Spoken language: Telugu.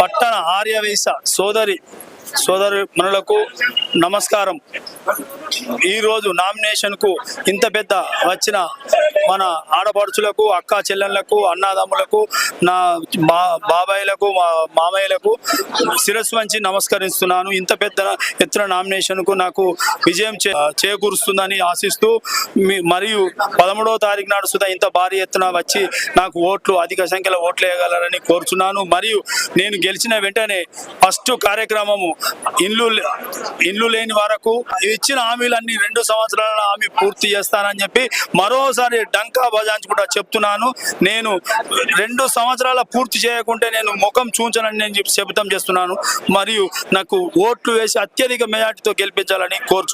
పట్టణ ఆర్యవైశ్య సోదరి సోదరి మనులకు నమస్కారం. ఈరోజు నామినేషన్కు ఇంత పెద్ద వచ్చిన మన ఆడపడుచులకు అక్క చెల్లెళ్ళకు అన్నదమ్ములకు నా మా బాబాయిలకు మా మామయ్యలకు శిరస్సు వంచి నమస్కరిస్తున్నాను. ఇంత పెద్ద ఎత్తున నామినేషన్కు నాకు విజయం చే చేకూరుస్తుందని ఆశిస్తూ మీ- మరియు పదమూడవ తారీఖు నాడు సుధా ఇంత భారీ ఎత్తున వచ్చి నాకు ఓట్లు అధిక సంఖ్యలో ఓట్లు వేయగలరని కోరుచున్నాను. మరియు నేను గెలిచిన వెంటనే ఫస్ట్ కార్యక్రమము ఇల్లు ఇల్లు లేని వరకు ఇచ్చిన హామీలన్నీ రెండు సంవత్సరాల హామీ పూర్తి చేస్తానని చెప్పి మరోసారి డంకా బజాయించుకుంటా చెప్తున్నాను. నేను రెండు సంవత్సరాల పూర్తి చేయకుంటే నేను ముఖం చూంచనని నేను చెప్పి శపథం చేస్తున్నాను. మరియు నాకు ఓట్లు వేసి అత్యధిక మెజార్టీతో గెలిపించాలని కోరుచున్నాను.